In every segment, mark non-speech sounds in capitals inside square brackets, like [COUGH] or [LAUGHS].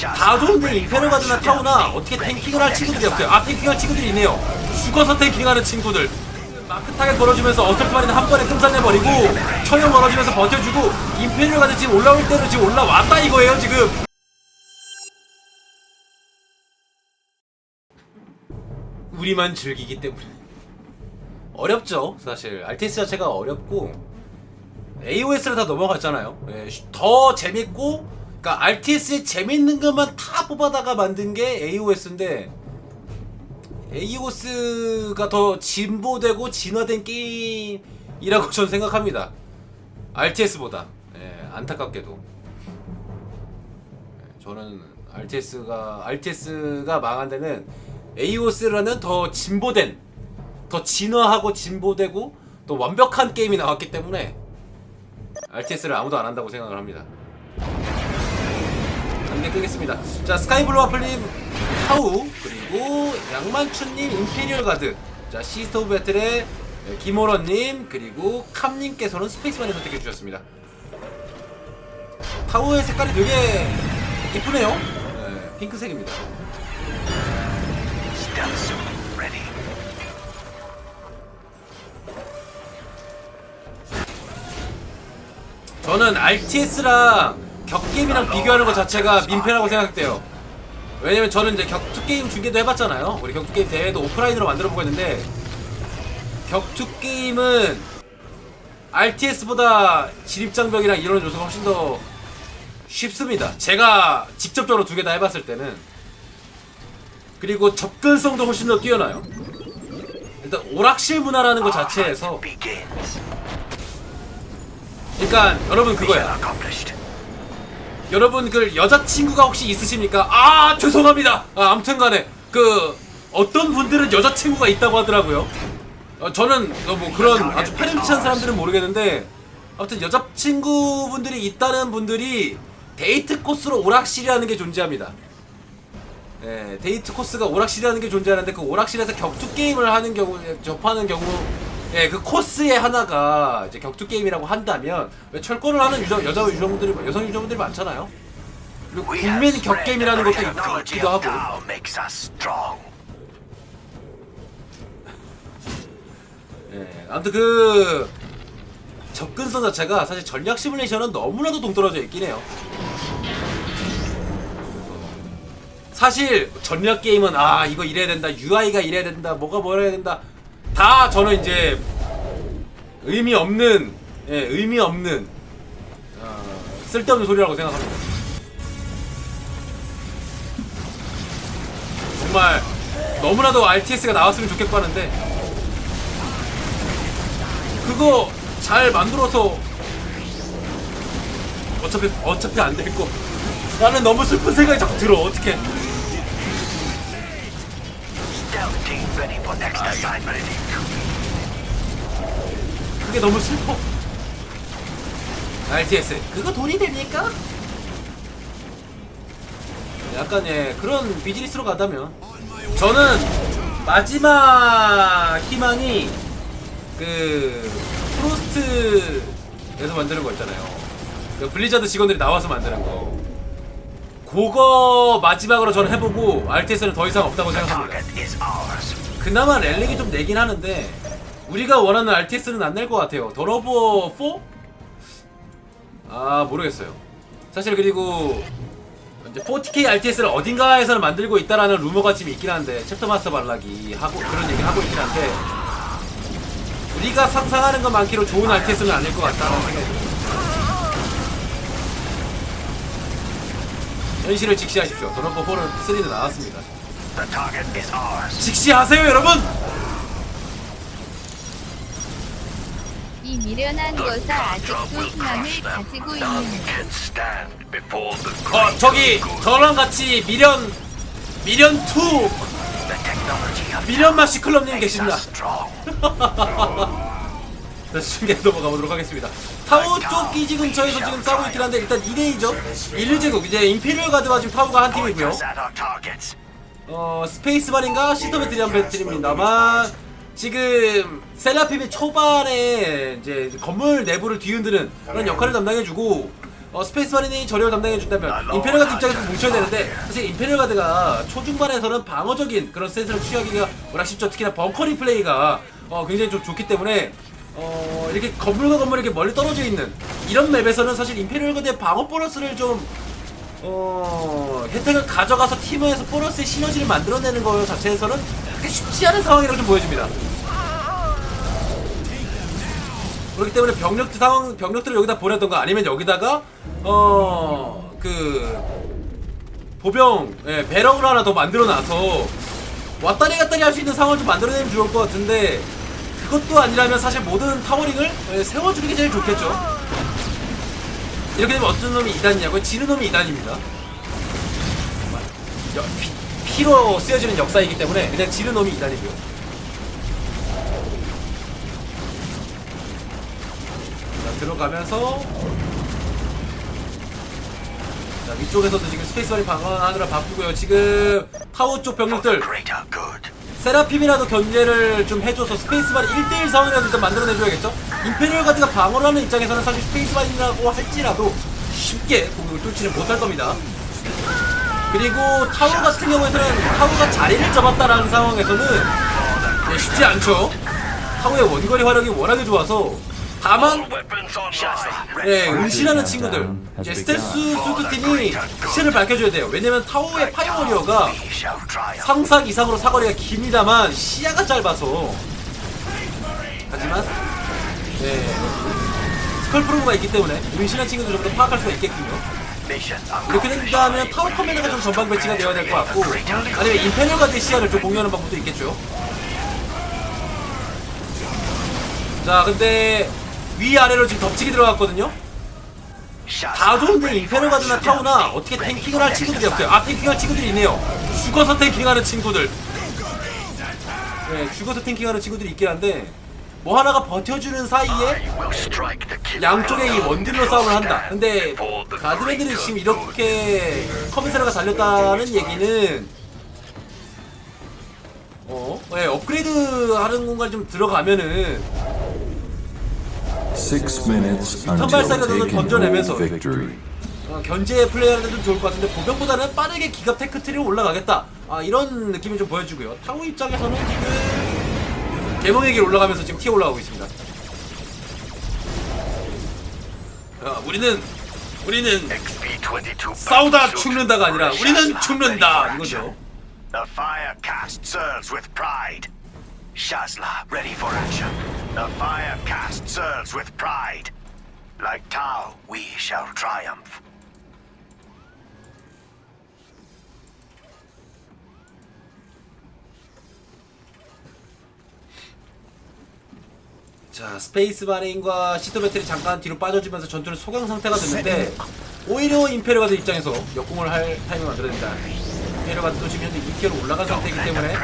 다 좋은데 임페르 가드나 타우나 어떻게 탱킹을 할 친구들이 없어요. 아 탱킹할 친구들이 있네요. 죽어서 탱킹하는 친구들. 마크 타겟 걸어주면서 어설프만이는 한 번에 끔살내버리고 처형 걸어주면서 버텨주고 임페르 가드 지금 올라올 때로 지금 올라왔다 이거예요 지금. 우리만 즐기기 때문에 어렵죠 사실 RTS 자체가 어렵고 AOS를 다 넘어갔잖아요 예, 쉬- 더 재밌고 그러니까 RTS에 재밌는 것만 다 뽑아다가 만든 게 AOS인데 AOS가 더 진보되고 진화된 게임이라고 저는 생각합니다. RTS보다. 예, 안타깝게도. 예, 저는 RTS가 RTS가 망한 데는 AOS라는 더 진보된 더 진화하고 진보되고 또 완벽한 게임이 나왔기 때문에 RTS를 아무도 안 한다고 생각을 합니다. 안내 끄겠습니다. 자 스카이블루 와플님 타우 그리고 양만춘님 임페리얼 가드 자 시스터 오브 배틀의 김호런님 그리고 캄님께서는 스페이스만을 선택해 주셨습니다. 타우의 색깔이 되게 이쁘네요. 네, 핑크색입니다. 저는 RTS랑 격게임이랑 비교하는 것 자체가 민폐라고 생각돼요. 왜냐면 저는 이제 격투게임 중계도 해봤잖아요. 우리 격투게임 대회도 오프라인으로 만들어보고 했는데 격투게임은 RTS보다 진입장벽이랑 이런 요소가 훨씬 더 쉽습니다. 제가 직접적으로 두 개 다 해봤을 때는 그리고 접근성도 훨씬 더 뛰어나요. 일단 오락실 문화라는 것 자체에서. 그러니까 여러분 그거야. 여러분 그 여자친구가 혹시 있으십니까? 아 죄송합니다. 아, 아무튼간에 그 어떤 분들은 여자친구가 있다고 하더라고요. 어, 저는 어, 뭐 그런 아주 파렴치한 사람들은 모르겠는데 아무튼 여자친구분들이 있다는 분들이 데이트 코스로 오락실이라는 게 존재합니다. 예, 데이트 코스가 오락실이라는 게 존재하는데 그 오락실에서 격투 게임을 하는 경우 접하는 경우 예, 그 코스의 하나가 이제 격투 게임이라고 한다면 왜 철권을 하는 유저, 여자 유저분들이 여성 유저분들이 많잖아요. 그리고 국민 격게임이라는 것도 있- 있기도 하고. 예, 아무튼 그 접근성 자체가 사실 전략 시뮬레이션은 너무나도 동떨어져 있긴 해요. 사실 전략 게임은 아 이거 이래야 된다, UI가 이래야 된다, 뭐가 뭐 해야 된다 다 저는 이제 의미 없는 예, 의미 없는 어, 쓸데없는 소리라고 생각합니다. 정말 너무나도 RTS가 나왔으면 좋겠고 하는데 그거 잘 만들어서 어차피 어차피 안 될 거. 나는 너무 슬픈 생각이 자꾸 들어. 어떻게? 그게 너무 슬퍼. RTS 그거 돈이 됩니까? 약간 예 그런 비즈니스로 가다면 저는 마지막 희망이 그 프로스트에서 만드는 거 있잖아요. 그 블리자드 직원들이 나와서 만드는 거. 그거 마지막으로 저는 해보고 RTS는 더 이상 없다고 생각합니다. 그나마 렐릭이 좀 내긴 하는데 우리가 원하는 RTS는 안 낼 것 같아요. 더러버 4? 아 모르겠어요. 사실 그리고 이제 40K RTS를 어딘가에서는 만들고 있다라는 루머가 지금 있긴 한데 챕터 마스터 발락이 하고 그런 얘기 하고 있긴 한데 우리가 상상하는 것만키로 좋은 RTS는 아닐 것 같다는 생각이. 현실을 직시하십시오. 더러버 4는 3는 나왔습니다. The target is ours. 직시하세요, 여러분. 이 미련한 것아 아직도 희망을 가지고 None 있는 can stand before the 어 great 저기 good. 저랑 같이 미련 미련 2 The technology of 미련 마시 클럽님 makes 계십니다. us strong. [LAUGHS] 자, 중계 넘어가 보도록 하겠습니다. 타워 쪽 기지 근처에서 지금 싸우고 있긴 한데 일단 2대2죠. 1제국 이제 임페리얼 가드와 지금 타워가 한 팀이고요. Pointers at our targets. 어 스페이스만인가 시스터 배틀이 한 배틀입니다만 지금 셀라핌이 초반에 이제 건물 내부를 뒤흔드는 그런 역할을 담당해주고 어, 스페이스 마린이 저력을 담당해준다면 임페리얼 가드 입장에서 뭉쳐야 되는데 사실 임페리얼 가드가 초중반에서는 방어적인 그런 센스를 취하기가 워낙 쉽죠 특히나 벙커리 플레이가 어, 굉장히 좀 좋기 때문에 어, 이렇게 건물과 건물이 이렇게 멀리 떨어져 있는 이런 맵에서는 사실 임페리얼 가드의 방어 보너스를 좀 어, 혜택을 가져가서 팀에서 보너스의 시너지를 만들어내는 거 자체에서는 그렇게 쉽지 않은 상황이라고 좀 보여집니다. 그렇기 때문에 병력 상황 병력들을 여기다 보내던가 아니면 여기다가 어 그 보병 예, 배럭을 하나 더 만들어놔서 왔다리 갔다리 할 수 있는 상황을 좀 만들어내면 좋을 것 같은데 그것도 아니라면 사실 모든 타워링을 예, 세워주는 게 제일 좋겠죠. 이렇게 되면 어떤 놈이 2단이냐고요? 지는 놈이 2단입니다. 피, 피로 쓰여지는 역사이기 때문에 그냥 지는 놈이 2단이고요. 자, 들어가면서 자, 위쪽에서도 지금 스페이스바리 방어하느라 바쁘고요. 지금 타워 쪽 병력들. 세라핌이라도 견제를 좀 해줘서 스페이스바리 1대1 상황이라도 일단 만들어내줘야겠죠? 임페리얼 가드가 방어를 하는 입장에서는 사실 스페이스바리라고 할지라도 쉽게 공격을 뚫지는 못할 겁니다. 그리고 타워 같은 경우에서는 타워가 자리를 잡았다라는 상황에서는 예, 쉽지 않죠. 타워의 원거리 활용이 워낙에 좋아서 다만. 예, 은신하는 친구들 이제 스텔스 수트 팀이 시를 밝혀줘야 돼요. 왜냐면 타워의 triumph. 상상 이상으로 사거리가 깁니다만 시야가 짧아서 하지만 네 스컬 프로그가 있기 때문에 은신한 친구들 좀 더 파악할 수가 있겠군요. 이렇게 된다면 타워 커맨드가 좀 전방 배치가 되어야 될 것 같고 아니면 임페리얼 가드의 시야를 좀 공유하는 방법도 있겠죠. 자 근데 위아래로 지금 덮치기 들어갔거든요. 다 좋은데 임페리얼 가드나 타우나 어떻게 탱킹을 할 친구들이 없어요. 아 탱킹할 친구들이 있네요. 죽어서 탱킹하는 친구들. 네, 죽어서 탱킹하는 친구들이 있긴 한데 뭐 하나가 버텨주는 사이에. 양쪽에 이 원딜로 싸움을 한다. 근데 가드맨들이 지금 이렇게 커맨세라가 달렸다는 얘기는 어, 네, 업그레이드 하는 공간 좀 들어가면은 taking 던져내면서. 어, 견제 플레이하는 데도 좋을 것 같은데 보병보다는 빠르게 기갑 테크트리로 올라가겠다. 아, 이런 느낌이 좀 보여주고요. 타고 입장에서는 지금 개몽의 길 올라가면서 지금 튀어 올라가고 있습니다. 아, 우리는 우리는 XP-22 싸우다 죽는다가 아니라 우리는 죽는다 이거죠. The fire cast serves with pride. Shazla, ready for action. The fire cast serves with pride. Like Tau, we shall triumph. 자 스페이스 시트 배틀이 잠깐 뒤로 빠져주면서 전투를 소강 상태가 됐는데 오히려 임페리얼 가드 입장에서 역공을 할 타이밍을 만들어냅니다. 임페리얼 가드도 지금 현재 2티어로 올라간 상태이기 때문에.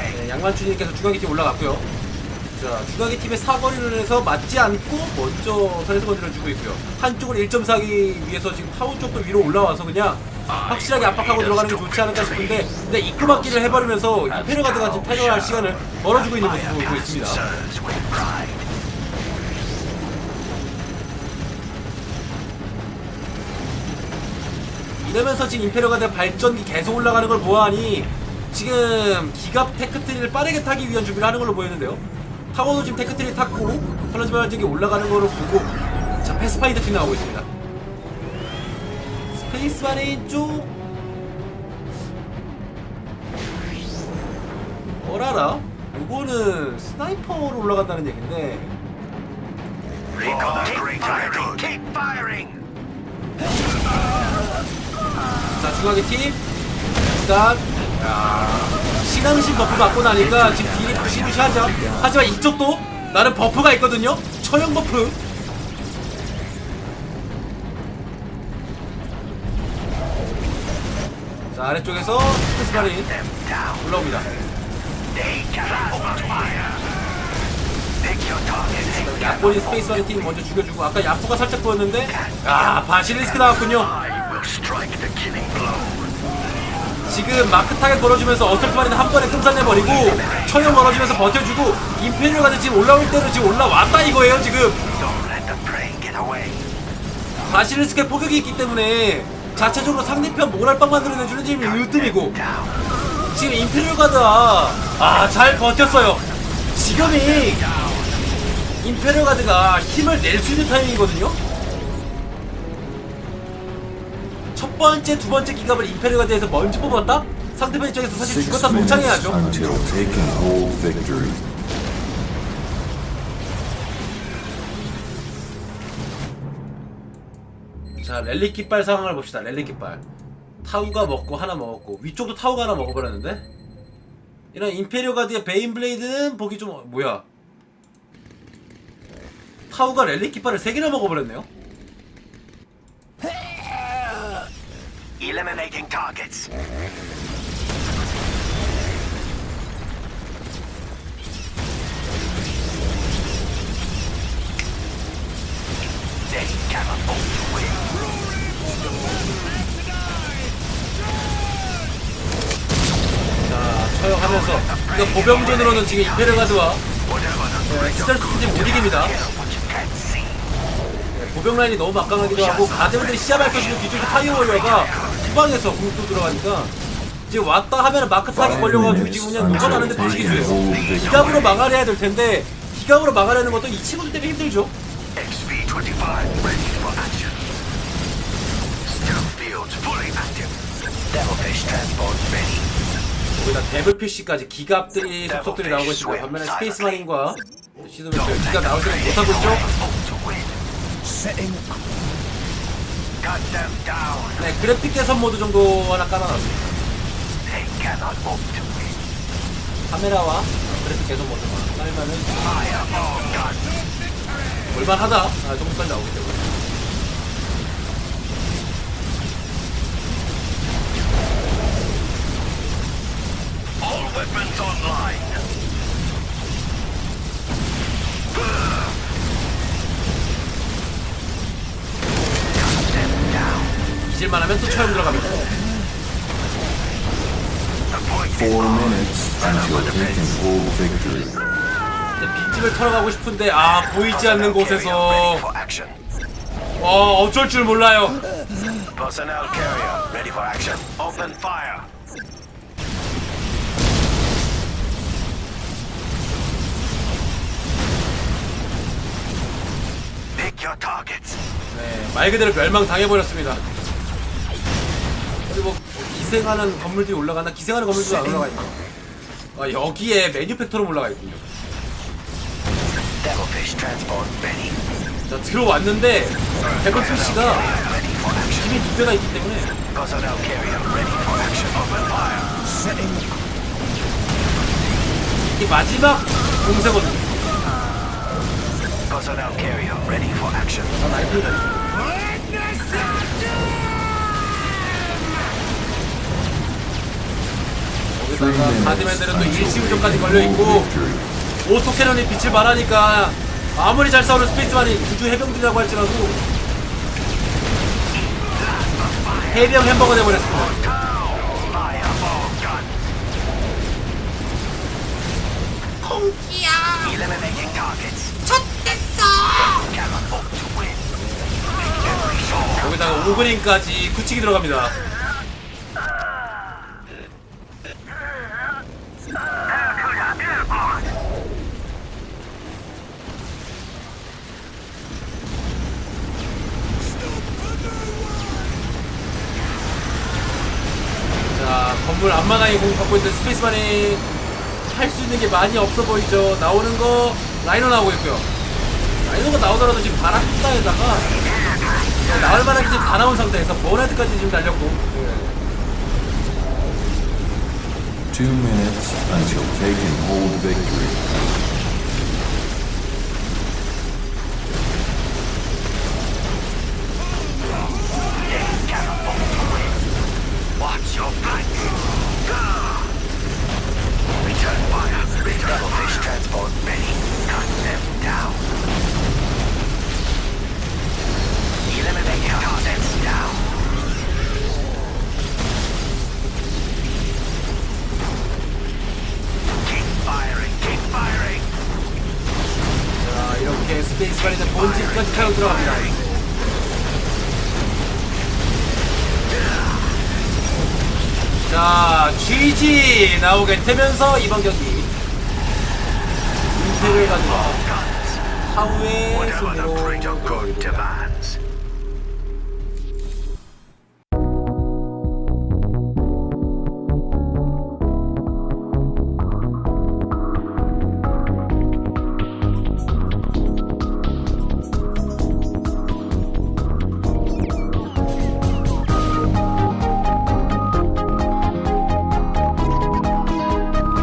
네, 양만춘님께서 중앙기 팀 올라갔고요. 자 중앙기 팀의 사거리를 해서 맞지 않고 먼저 선에서 건드려주고 있고요. 한쪽을 1.4기 위해서 지금 타운 쪽도 위로 올라와서 그냥 확실하게 압박하고 들어가는 게 좋지 않을까 싶은데 근데 입구 막기를 해버리면서 임페리얼 가드가 지금 탈출할 시간을 벌어주고 있는 모습을 보이고 있습니다. Serves with pride. 이러면서 지금 임페리얼가드 발전기 계속 올라가는 걸 보아하니 지금 기갑 테크트리를 빠르게 타기 위한 준비를 하는 걸로 보이는데요. 타고도 지금 테크트리 탔고 플라즈마 발전기 올라가는 거를 보고 자 패스파이더 팀 나오고 있습니다. 스페이스 마린 쪽 어라라? 요거는 스나이퍼로 올라간다는 얘긴데 Recon firing. Keep firing. 자 중앙의 팀 일단 야, 신앙심 버프 받고 나니까 지금 딜이 부시부시하죠 하지만 이쪽도 나는 버프가 있거든요 처형 버프 자 아래쪽에서 스페이스 마린. 올라옵니다. 야포니 스페이스 마린 팀 먼저 죽여주고 아까 야포가 살짝 보였는데 아 바실리스크 나왔군요 지금 마크 타겟 걸어주면서 어설트 마린 한 번에 끔살내버리고 처형 걸어주면서 버텨주고 임페리얼 가드 지금 올라올 때로 지금 올라왔다 이거예요 지금. 바시리스크의 포격이 있기 때문에 자체적으로 상대편 모랄빵 만들어내주는 지금 으뜸이고. 지금 임페리얼 가드가 아 잘 버텼어요. 지금이 임페리얼 가드가 힘을 낼 수 있는 타이밍이거든요 첫 번째 두 번째 기갑을 임페리얼 가드에서 먼저 뽑았다? 상대편 입장에서 사실 죽었다 until hold victory. 자 랠리 깃발 상황을 봅시다. 랠리 깃발. 타우가 먹고 하나 먹었고 위쪽도 타우가 하나 먹어버렸는데? 이런 임페리오 가드의 베인 블레이드는 보기 좀 어- 뭐야? 타우가 랠리 깃발을 3개나 먹어버렸네요 Eliminating targets. They cannot. 자 처형하면서 이거 보병전으로는 지금 임페리오 가드와 네, 수지 못 이깁니다. 네, 보병 라인이 너무 막강하기도 하고 가드분들이 시야 밝혀주는 뒤쪽에 파이어월러가 후방에서 궁극도 들어가니까 지금 왔다 하면 마크 타기 걸려가지고 지금 그냥 녹아나는데 부식이수예요 기갑으로 막아내야 될 텐데 기갑으로 막아내는 것도 이 친구들 때문에 힘들죠 XV-25 ready for action. Stealth fields fully active. Devilfish transport ready. 거기다 데블 표시까지 기갑들이 속속들이 나오고 있습니다 반면에 스페이스 마린과 시도메트 기갑 나올 생각 못하고 있죠 네 그래픽 개선 모드 정도 하나 깔아놨습니다 win. 카메라와 그래픽 개선 모드만 깔면은. 볼만하다 아, 정도까지 나오기 때문에 All weapons online. 잊을만하면 또 처음 들어갑니다 Four minutes until taking hold victory. 근데 빈집을 털어가고 싶은데 아 보이지 않는 Ready 곳에서 for action. 어 어쩔 줄 몰라요 Personnel carrier ready for action. Open fire. Pick your targets. 네, 말 그대로 멸망 당해버렸습니다 그리고 뭐 기생하는 건물들이 올라가나 기생하는 건물들이 안 올라가 있나 아 여기에 매뉴팩토럼 올라가 있군요 Devilfish transport ready. 자 들어왔는데 데블피쉬가. 힘이 두 배가 있기 때문에. 이게 마지막 공세거든요 Personnel carrier ready for action. 아 나이스 거기다가 가드맨들은 또 일시우전까지 걸려있고. 오토캐논이 빛을 발하니까 아무리 잘 싸우는 스페이스만이 구주 해병들이라고 할지라도 해병 햄버거 돼버렸습니다 targets. 쳤댔어. 거기다가 오그린까지 굳히기 들어갑니다 물 앞마당에 공격받고 있는 스페이스만이 할 수 있는 게 많이 없어 보이죠 나오는 거 라이너 나오고 있고요 라이너가 나오더라도 지금 바람다에다가 나올 만한 게 지금 다 나온 상태에서 보네트까지 지금 달렸고 예. Two minutes until taking hold victory. Obey. Cut them down. Eliminate. Cut them down. Keep firing. Keep firing. 자, 이렇게 스페이스 바리는 본질까지 타고 들어갑니다. 자, GG 나오게 되면서 이번 경기 임팩을 가져와 Guns. 하우의 Whatever the 승리로 breeder good demands.